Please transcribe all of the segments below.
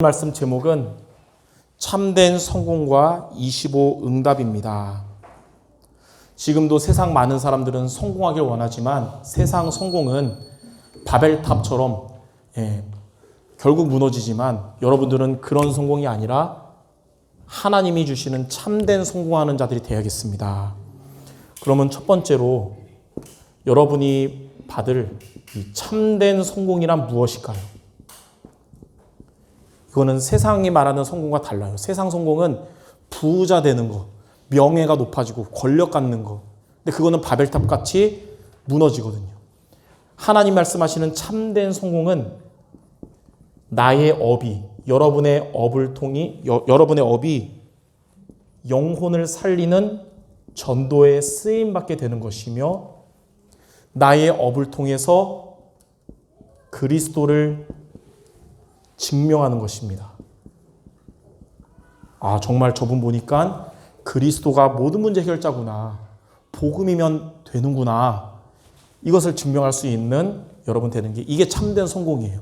말씀 제목은 참된 성공과 25 응답입니다. 지금도 세상 많은 사람들은 성공하길 원하지만 세상 성공은 바벨탑처럼 예, 결국 무너지지만 여러분들은 그런 성공이 아니라 하나님이 주시는 참된 성공하는 자들이 되야겠습니다. 그러면 첫 번째로 여러분이 받을 이 참된 성공이란 무엇일까요? 이거는 세상이 말하는 성공과 달라요. 세상 성공은 부자 되는 거, 명예가 높아지고 권력 갖는 거. 근데 그거는 바벨탑 같이 무너지거든요. 하나님 말씀하시는 참된 성공은 나의 업이 여러분의 업을 통이 여, 여러분의 업이 영혼을 살리는 전도에 쓰임 받게 되는 것이며 나의 업을 통해서 그리스도를 증명하는 것입니다. 아, 정말 저분 보니까 그리스도가 모든 문제 해결자구나. 복음이면 되는구나. 이것을 증명할 수 있는 여러분 되는 게 이게 참된 성공이에요.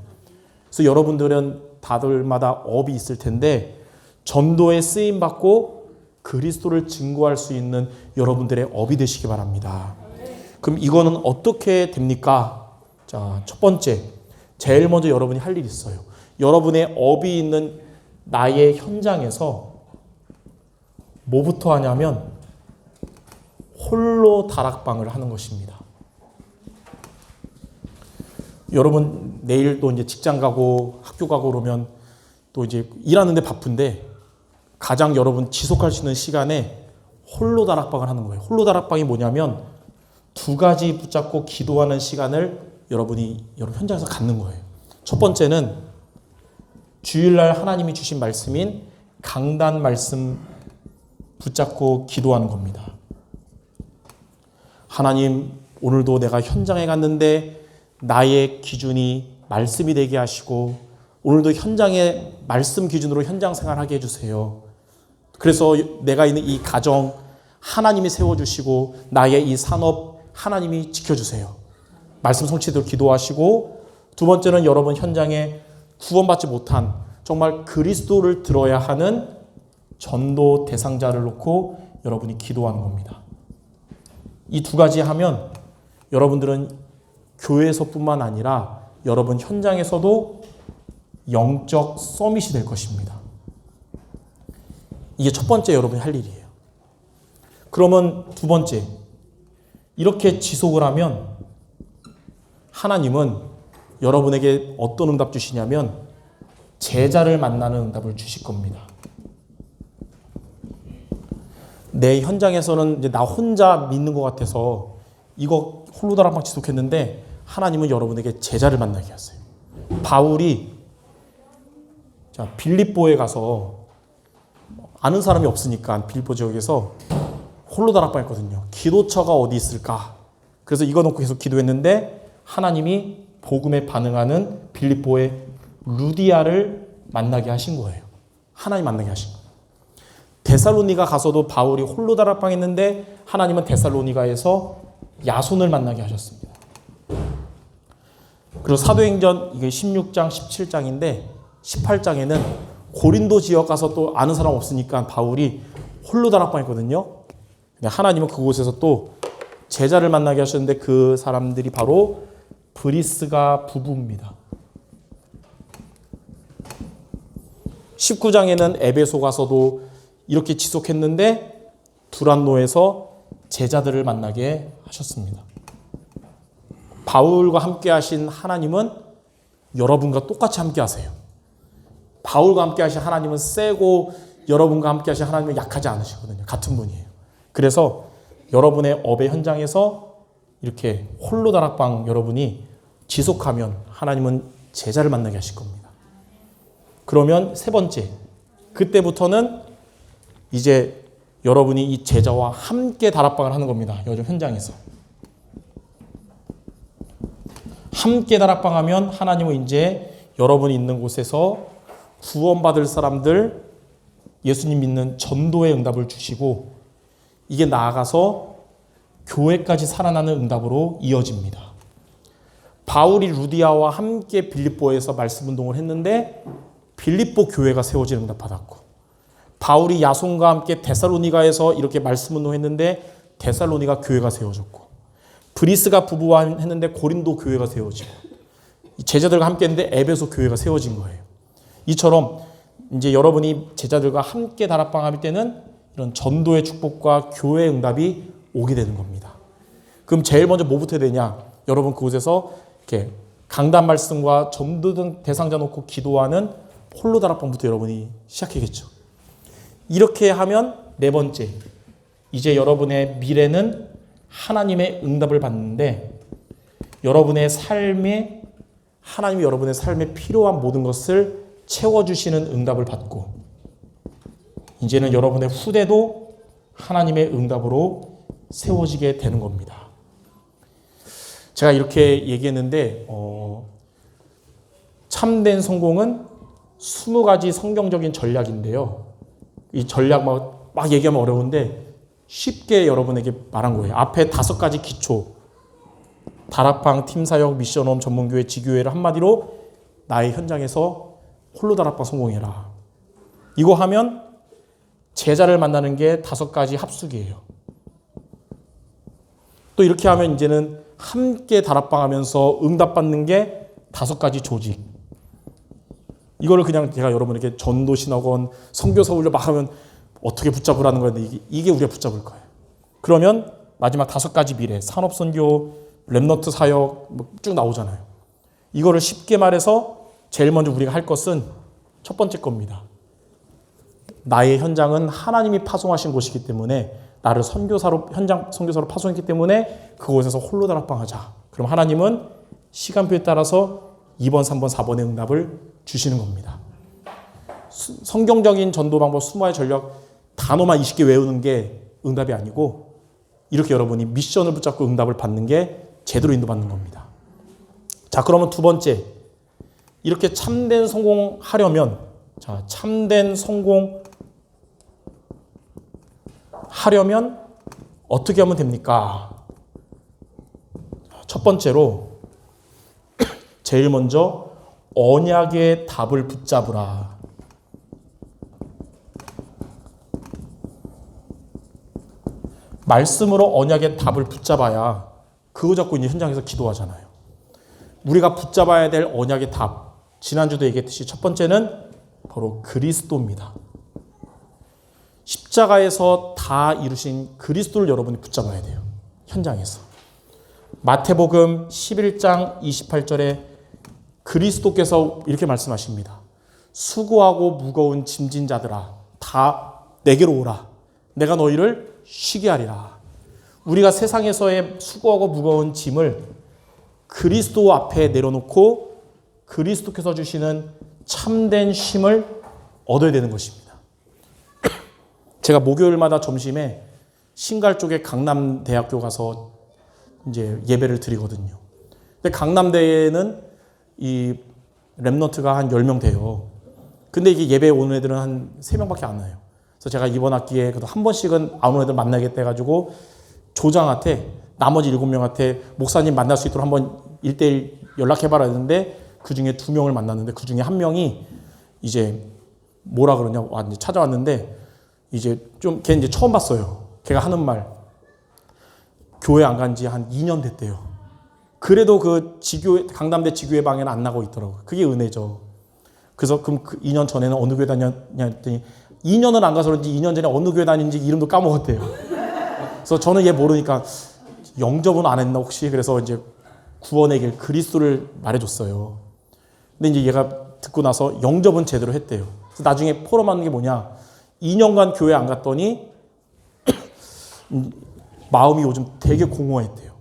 그래서 여러분들은 다들마다 업이 있을 텐데 전도에 쓰임 받고 그리스도를 증거할 수 있는 여러분들의 업이 되시기 바랍니다. 그럼 이거는 어떻게 됩니까? 자, 첫 번째. 제일 먼저 여러분이 할 일이 있어요. 여러분의 업이 있는 나의 현장에서 뭐부터 하냐면 홀로 다락방을 하는 것입니다. 여러분 내일 또 이제 직장 가고 학교 가고 그러면 또 이제 일하는데 바쁜데 가장 여러분 지속할 수 있는 시간에 홀로 다락방을 하는 거예요. 홀로 다락방이 뭐냐면 두 가지 붙잡고 기도하는 시간을 여러분이 여러분 현장에서 갖는 거예요. 첫 번째는 주일날 하나님이 주신 말씀인 강단 말씀 붙잡고 기도하는 겁니다. 하나님, 오늘도 내가 현장에 갔는데 나의 기준이 말씀이 되게 하시고 오늘도 현장의 말씀 기준으로 현장 생활하게 해주세요. 그래서 내가 있는 이 가정 하나님이 세워주시고 나의 이 산업 하나님이 지켜주세요. 말씀 성취대로 기도하시고 두 번째는 여러분 현장에 구원받지 못한 정말 그리스도를 들어야 하는 전도 대상자를 놓고 여러분이 기도하는 겁니다. 이 두 가지 하면 여러분들은 교회에서뿐만 아니라 여러분 현장에서도 영적 서밋이 될 것입니다. 이게 첫 번째 여러분이 할 일이에요. 그러면 두 번째, 이렇게 지속을 하면 하나님은 여러분에게 어떤 응답 주시냐면 제자를 만나는 응답을 주실 겁니다. 내 현장에서는 이제 나 혼자 믿는 것 같아서 이거 홀로 다락방 지속했는데 하나님은 여러분에게 제자를 만나게 하세요. 바울이 자 빌립보에 가서 아는 사람이 없으니까 빌립보 지역에서 홀로 다락방 했거든요. 기도처가 어디 있을까? 그래서 이거 놓고 계속 기도했는데 하나님이 복음에 반응하는 빌립보의 루디아를 만나게 하신 거예요. 하나님 만나게 하신 거예요. 데살로니가 가서도 바울이 홀로 다락방 했는데 하나님은 데살로니가에서 야손을 만나게 하셨습니다. 그리고 사도행전 이게 16장, 17장인데 18장에는 고린도 지역 가서 또 아는 사람 없으니까 바울이 홀로 다락방 했거든요. 근데 하나님은 그곳에서 또 제자를 만나게 하셨는데 그 사람들이 바로 브리스가 부부입니다. 19장에는 에베소 가서도 이렇게 지속했는데 두란노에서 제자들을 만나게 하셨습니다. 바울과 함께 하신 하나님은 여러분과 똑같이 함께 하세요. 바울과 함께 하신 하나님은 세고 여러분과 함께 하신 하나님은 약하지 않으시거든요. 같은 분이에요. 그래서 여러분의 업의 현장에서 이렇게 홀로 다락방 여러분이 지속하면 하나님은 제자를 만나게 하실 겁니다. 그러면 세 번째, 그때부터는 이제 여러분이 이 제자와 함께 다락방을 하는 겁니다. 요즘 현장에서. 함께 다락방하면 하나님은 이제 여러분이 있는 곳에서 구원받을 사람들 예수님 믿는 전도의 응답을 주시고 이게 나아가서 교회까지 살아나는 응답으로 이어집니다. 바울이 루디아와 함께 빌립보에서 말씀 운동을 했는데 빌립보 교회가 세워지는 응답 받았고 바울이 야손과 함께 데살로니가에서 이렇게 말씀 운동했는데 데살로니가 교회가 세워졌고 브리스가 부부와 했는데 고린도 교회가 세워지고 제자들과 함께 했는데 에베소 교회가 세워진 거예요. 이처럼 이제 여러분이 제자들과 함께 다락방 할 때는 이런 전도의 축복과 교회의 응답이 오게 되는 겁니다. 그럼 제일 먼저 뭐부터 해야 되냐? 여러분 그곳에서 이렇게 강단 말씀과 전도 등 대상자 놓고 기도하는 홀로 다락방부터 여러분이 시작하겠죠. 이렇게 하면 네 번째, 이제 여러분의 미래는 하나님의 응답을 받는데 여러분의 삶에 하나님이 여러분의 삶에 필요한 모든 것을 채워주시는 응답을 받고 이제는 여러분의 후대도 하나님의 응답으로 세워지게 되는 겁니다. 제가 이렇게 얘기했는데 어, 참된 성공은 20가지 성경적인 전략인데요. 이 전략 막, 막 얘기하면 어려운데 쉽게 여러분에게 말한 거예요. 앞에 다섯 가지 기초. 다락방, 팀사역, 미션홈, 전문교회, 지교회를 한마디로 나의 현장에서 홀로 다락방 성공해라. 이거 하면 제자를 만나는 게 다섯 가지 합숙이에요. 또 이렇게 하면 이제는 함께 다락방 하면서 응답받는 게 다섯 가지 조직. 이거를 그냥 제가 여러분에게 전도신학원, 훈련 막 하면 어떻게 붙잡으라는 건데 이게, 이게 우리가 붙잡을 거예요. 그러면 마지막 다섯 가지 미래, 산업선교, 랩너트 사역 뭐 쭉 나오잖아요. 이거를 쉽게 말해서 제일 먼저 우리가 할 것은 첫 번째 겁니다. 나의 현장은 하나님이 파송하신 곳이기 때문에 나를 선교사로 현장 선교사로 파송했기 때문에 그곳에서 홀로 다락방 하자. 그럼 하나님은 시간표에 따라서 2번, 3번, 4번의 응답을 주시는 겁니다. 수, 성경적인 전도 방법, 수마의 전략 단어만 20개 외우는 게 응답이 아니고 이렇게 여러분이 미션을 붙잡고 응답을 받는 게 제대로 인도받는 겁니다. 자, 그러면 두 번째. 이렇게 참된 성공하려면 자, 참된 성공 하려면 어떻게 하면 됩니까? 첫 번째로 제일 먼저 언약의 답을 붙잡으라. 말씀으로 언약의 답을 붙잡아야 그거 잡고 이제 현장에서 기도하잖아요. 우리가 붙잡아야 될 언약의 답. 지난주도 얘기했듯이 첫 번째는 바로 그리스도입니다. 십자가에서 다 이루신 그리스도를 여러분이 붙잡아야 돼요. 현장에서. 마태복음 11장 28절에 그리스도께서 이렇게 말씀하십니다. 수고하고 무거운 짐진 자들아 다 내게로 오라. 내가 너희를 쉬게 하리라. 우리가 세상에서의 수고하고 무거운 짐을 그리스도 앞에 내려놓고 그리스도께서 주시는 참된 쉼을 얻어야 되는 것입니다. 제가 목요일마다 점심에 신갈 쪽에 강남대학교 가서 이제 예배를 드리거든요. 근데 강남대에는 이 랩너트가 한 10명 돼요. 근데 이게 예배 오는 애들은 한 3명밖에 안 와요. 그래서 제가 이번 학기에 그래도 한 번씩은 안 오는 애들 만나겠다 해가지고 조장한테 나머지 7명한테 목사님 만날 수 있도록 한번 1대1 연락해봐라 했는데 그 중에 두 명을 만났는데 그 중에 한 명이 이제 뭐라 그러냐 와 찾아왔는데 이제 좀 걔 이제 처음 봤어요. 걔가 하는 말 교회 안 간 지 한 2년 됐대요. 그래도 그 지교 강남대 지교회 방에는 안 나고 있더라고. 그게 은혜죠. 그래서 그럼 그 2년 전에는 어느 교회 다녔냐 했더니 2년을 안 가서 그런지 2년 전에 어느 교회 다닌지 이름도 까먹었대요. 그래서 저는 얘 모르니까 영접은 안 했나 혹시 그래서 이제 구원의 길 그리스도를 말해줬어요. 근데 이제 얘가 듣고 나서 영접은 제대로 했대요. 그래서 나중에 포럼하는 게 뭐냐? 2년간 교회 안 갔더니 마음이 요즘 되게 공허했대요.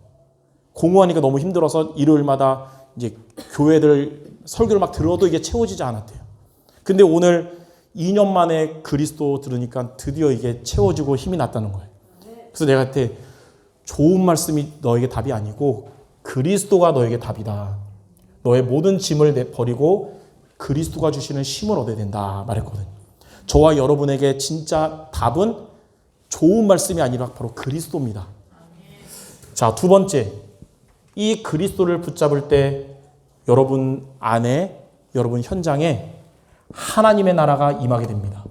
공허하니까 너무 힘들어서 일요일마다 이제 교회들 설교를 막 들어도 이게 채워지지 않았대요. 근데 오늘 2년 만에 그리스도 들으니까 드디어 이게 채워지고 힘이 났다는 거예요. 그래서 내가 그때 좋은 말씀이 너에게 답이 아니고 그리스도가 너에게 답이다. 너의 모든 짐을 버리고 그리스도가 주시는 힘을 얻어야 된다 말했거든요. 저와 여러분에게 진짜 답은 좋은 말씀이 아니라 바로 그리스도입니다. 자, 두 번째. 이 그리스도를 붙잡을 때 여러분 안에, 여러분 현장에 하나님의 나라가 임하게 됩니다.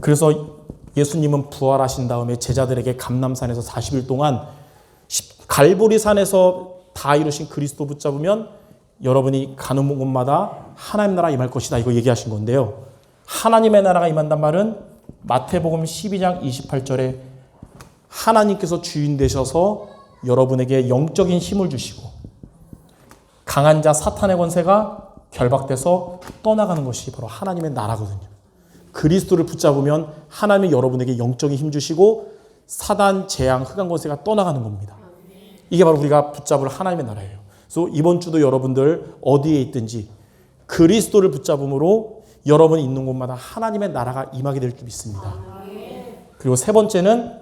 그래서 예수님은 부활하신 다음에 제자들에게 감남산에서 40일 동안 갈보리산에서 다 이루신 그리스도 붙잡으면 여러분이 가는 곳마다 하나님 나라 임할 것이다. 이거 얘기하신 건데요. 하나님의 나라가 임한단 말은 마태복음 12장 28절에 하나님께서 주인 되셔서 여러분에게 영적인 힘을 주시고 강한 자 사탄의 권세가 결박돼서 떠나가는 것이 바로 하나님의 나라거든요. 그리스도를 붙잡으면 하나님이 여러분에게 영적인 힘 주시고 사단, 재앙, 흑암 권세가 떠나가는 겁니다. 이게 바로 우리가 붙잡을 하나님의 나라예요. 그래서 이번 주도 여러분들 어디에 있든지 그리스도를 붙잡음으로 여러분이 있는 곳마다 하나님의 나라가 임하게 될 줄 믿습니다. 그리고 세 번째는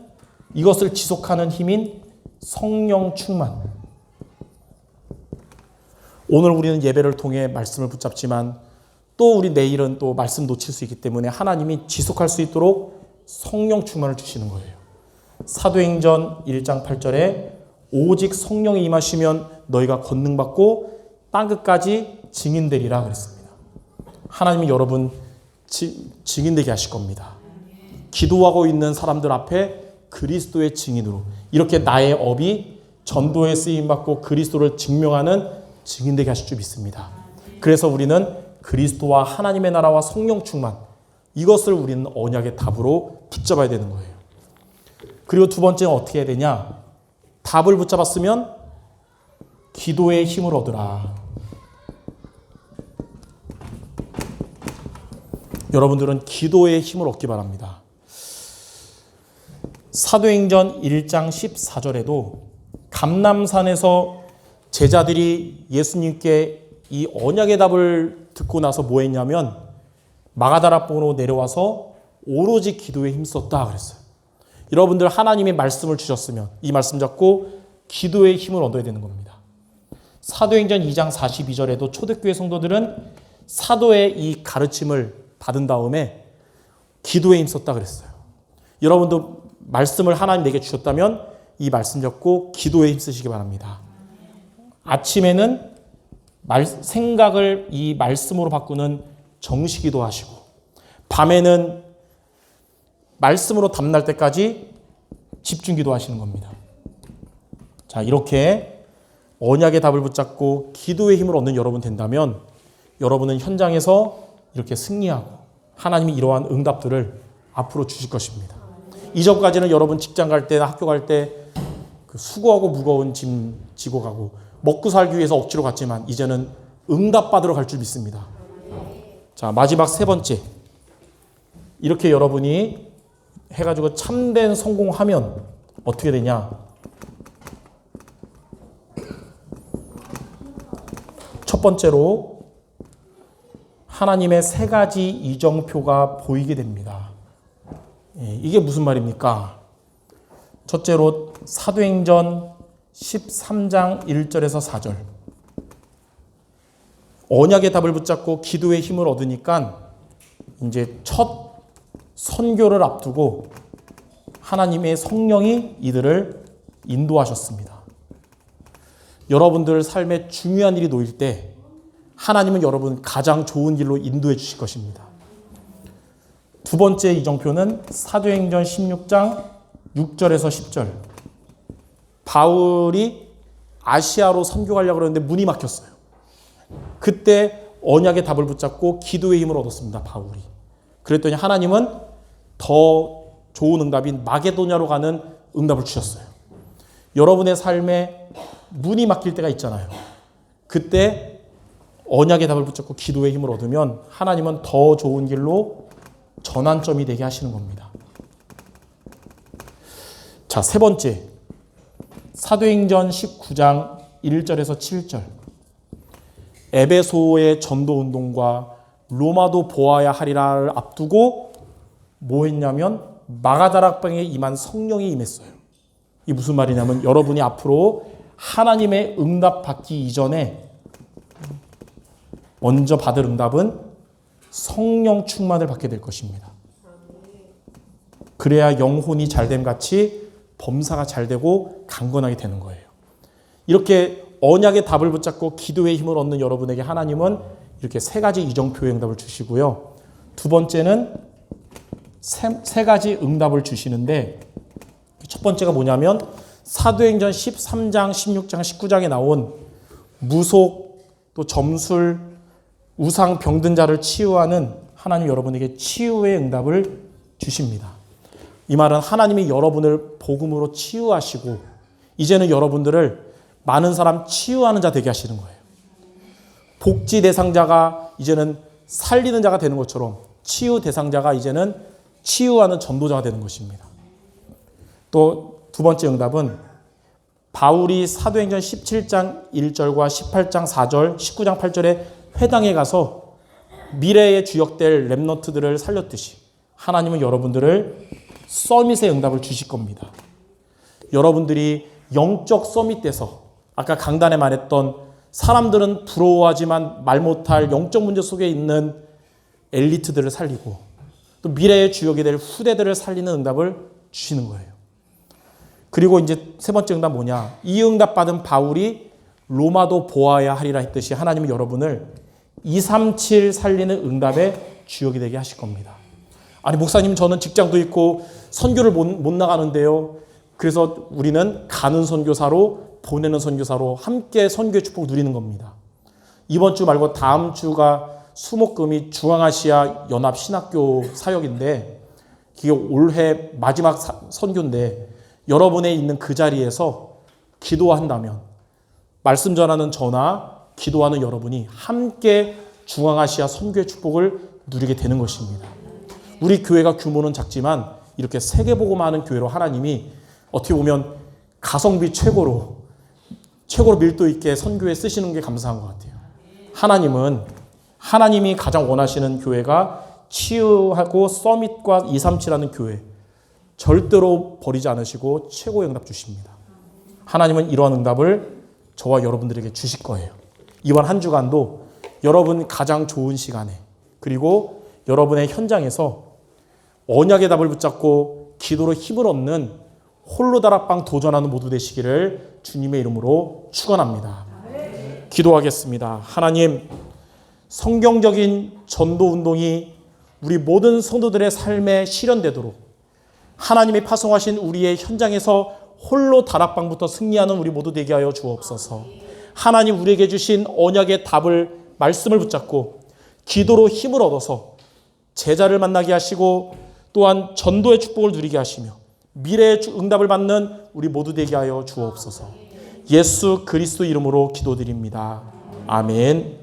이것을 지속하는 힘인 성령 충만. 오늘 우리는 예배를 통해 말씀을 붙잡지만 또 우리 내일은 또 말씀 놓칠 수 있기 때문에 하나님이 지속할 수 있도록 성령 충만을 주시는 거예요. 사도행전 1장 8절에 오직 성령이 임하시면 너희가 권능 받고 땅 끝까지 증인되리라 그랬습니다. 하나님이 여러분 지, 증인되게 하실 겁니다. 기도하고 있는 사람들 앞에 그리스도의 증인으로 이렇게 나의 업이 전도에 쓰임 받고 그리스도를 증명하는 증인되게 하실 줄 믿습니다. 그래서 우리는 그리스도와 하나님의 나라와 성령 충만 이것을 우리는 언약의 답으로 붙잡아야 되는 거예요. 그리고 두 번째는 어떻게 해야 되냐? 답을 붙잡았으면 기도의 힘을 얻으라. 여러분들은 기도의 힘을 얻기 바랍니다. 사도행전 1장 14절에도 감남산에서 제자들이 예수님께 이 언약의 답을 듣고 나서 뭐 했냐면 마가다락봉으로 내려와서 오로지 기도에 힘썼다 그랬어요. 여러분들 하나님이 말씀을 주셨으면 이 말씀 잡고 기도의 힘을 얻어야 되는 겁니다. 사도행전 2장 42절에도 초대교회 성도들은 사도의 이 가르침을 받은 다음에 기도에 힘썼다 그랬어요. 여러분도 말씀을 하나님 내게 주셨다면 이 말씀 잡고 기도에 힘쓰시기 바랍니다. 아침에는 말, 생각을 이 말씀으로 바꾸는 정시기도 하시고 밤에는 말씀으로 담날 때까지 집중 기도 하시는 겁니다. 자, 이렇게 언약의 답을 붙잡고 기도의 힘을 얻는 여러분 된다면 여러분은 현장에서 이렇게 승리하고 하나님이 이러한 응답들을 앞으로 주실 것입니다. 이전까지는 여러분 직장 갈 때나 학교 갈 때 그 수고하고 무거운 짐 지고 가고 먹고 살기 위해서 억지로 갔지만 이제는 응답 받으러 갈 줄 믿습니다. 자, 마지막 세 번째. 이렇게 여러분이 해가지고 참된 성공하면 어떻게 되냐? 첫 번째로 하나님의 세 가지 이정표가 보이게 됩니다. 예, 이게 무슨 말입니까? 첫째로 사도행전 13장 1절에서 4절. 언약의 답을 붙잡고 기도의 힘을 얻으니까 이제 첫 선교를 앞두고 하나님의 성령이 이들을 인도하셨습니다. 여러분들 삶에 중요한 일이 놓일 때 하나님은 여러분 가장 좋은 길로 인도해 주실 것입니다. 두 번째 이정표는 사도행전 16장 6절에서 10절. 바울이 아시아로 선교하려고 그러는데 문이 막혔어요. 그때 언약의 답을 붙잡고 기도의 힘을 얻었습니다. 바울이. 그랬더니 하나님은 더 좋은 응답인 마게도냐로 가는 응답을 주셨어요. 여러분의 삶에 문이 막힐 때가 있잖아요. 그때 언약의 답을 붙잡고 기도의 힘을 얻으면 하나님은 더 좋은 길로 전환점이 되게 하시는 겁니다. 자, 세 번째. 사도행전 19장 1절에서 7절. 에베소의 전도 운동과 로마도 보아야 하리라를 앞두고 뭐 했냐면 마가다락방에 임한 성령이 임했어요. 이 무슨 말이냐면 여러분이 앞으로 하나님의 응답 받기 이전에 먼저 받을 응답은 성령 충만을 받게 될 것입니다. 그래야 영혼이 잘됨 같이 범사가 잘 되고 강건하게 되는 거예요. 이렇게 언약의 답을 붙잡고 기도의 힘을 얻는 여러분에게 하나님은 이렇게 세 가지 이정표의 응답을 주시고요. 두 번째는 세, 세 가지 응답을 주시는데 첫 번째가 뭐냐면 사도행전 13장, 16장, 19장에 나온 무속 또 점술 우상 병든 자를 치유하는 하나님 여러분에게 치유의 응답을 주십니다. 이 말은 하나님이 여러분을 복음으로 치유하시고 이제는 여러분들을 많은 사람 치유하는 자 되게 하시는 거예요. 복지 대상자가 이제는 살리는 자가 되는 것처럼 치유 대상자가 이제는 치유하는 전도자가 되는 것입니다. 또 두 번째 응답은 바울이 사도행전 17장 1절과 18장 4절, 19장 8절에 회당에 가서 미래에 주역될 랩너트들을 살렸듯이 하나님은 여러분들을 서밋의 응답을 주실 겁니다. 여러분들이 영적 서밋돼서 아까 강단에 말했던 사람들은 부러워하지만 말 못할 영적 문제 속에 있는 엘리트들을 살리고 또 미래의 주역이 될 후대들을 살리는 응답을 주시는 거예요. 그리고 이제 세 번째 응답 뭐냐? 이 응답 받은 바울이 로마도 보아야 하리라 했듯이 하나님은 여러분을 237 살리는 응답의 주역이 되게 하실 겁니다. 아니 목사님 저는 직장도 있고 선교를 못, 못 나가는데요. 그래서 우리는 가는 선교사로 보내는 선교사로 함께 선교의 축복 누리는 겁니다. 이번 주 말고 다음 주가 수목금이 중앙아시아 연합 신학교 사역인데 이게 올해 마지막 사, 선교인데 여러분의 있는 그 자리에서 기도한다면 말씀 전하는 저나 기도하는 여러분이 함께 중앙아시아 선교의 축복을 누리게 되는 것입니다. 우리 교회가 규모는 작지만 이렇게 세계보고만 는 교회로 하나님이 어떻게 보면 가성비 최고로 최고로 밀도 있게 선교에 쓰시는 게 감사한 것 같아요. 하나님은 하나님이 가장 원하시는 교회가 치유하고 서밋과 237하는 교회 절대로 버리지 않으시고 최고의 응답 주십니다. 하나님은 이러한 응답을 저와 여러분들에게 주실 거예요. 이번 한 주간도 여러분 가장 좋은 시간에 그리고 여러분의 현장에서 언약의 답을 붙잡고 기도로 힘을 얻는 홀로 다락방 도전하는 모두 되시기를 주님의 이름으로 축원합니다. 기도하겠습니다. 하나님 성경적인 전도 운동이 우리 모든 성도들의 삶에 실현되도록 하나님이 파송하신 우리의 현장에서 홀로 다락방부터 승리하는 우리 모두 되게 하여 주옵소서. 하나님 우리에게 주신 언약의 답을 말씀을 붙잡고 기도로 힘을 얻어서 제자를 만나게 하시고 또한 전도의 축복을 누리게 하시며 미래의 응답을 받는 우리 모두 되게 하여 주옵소서. 예수 그리스도 이름으로 기도드립니다. 아멘.